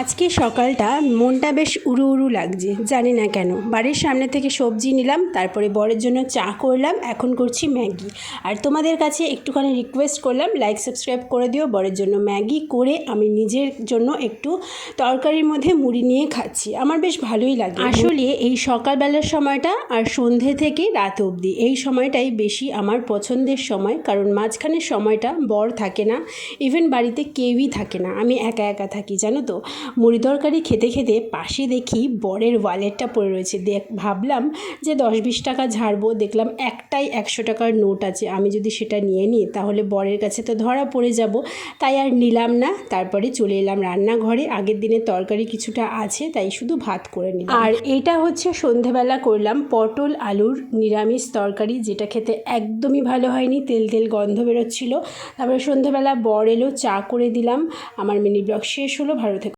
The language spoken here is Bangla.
আজকে সকালটা মনটা বেশ উড়ু উড়ু লাগছে, জানি না কেন। বাড়ির সামনে থেকে সবজি নিলাম, তারপরে বরের জন্য চা করলাম, এখন করছি ম্যাগি। আর তোমাদের কাছে একটুখানি রিকোয়েস্ট করলাম লাইক সাবস্ক্রাইব করে দিও, বরের জন্য ম্যাগি করে আমি নিজের জন্য একটু তরকারির মধ্যে মুড়ি নিয়ে খাচ্ছি। আমার বেশ ভালোই লাগে। আসলে এই সকালবেলার সময়টা আর সন্ধে থেকে রাত অবধি, এই সময়টাই বেশি আমার পছন্দের সময়, কারণ মাঝখানের সময়টা বর থাকে না ইভেন বাড়িতে কেউই থাকে না, আমি একা একা থাকি, জানো তো। মুড়ি তরকারি খেতে খেতে পাশে দেখি বরের ওয়ালেটটা পড়ে রয়েছে। দেখ, ভাবলাম যে দশ বিশ টাকা ঝাড়বো। দেখলাম একটাই একশো টাকার নোট আছে। আমি যদি সেটা নিয়ে নিই, তাহলে বরের কাছে তো ধরা পড়ে যাব। তাই আর নিলাম না। তারপরে চলে এলাম রান্নাঘরে। আগের দিনের তরকারি কিছুটা আছে, তাই শুধু ভাত করে নিলাম। আর এটা হচ্ছে সন্ধেবেলা করলাম পটল আলুর নিরামিষ তরকারি, যেটা খেতে একদমই ভালো হয়নি। তেল তেল গন্ধ বেরোচ্ছিল। তারপরে সন্ধেবেলা বর এলো, চা করে দিলাম। আমার মিনি ব্লগ শেষ হলো। থেকো।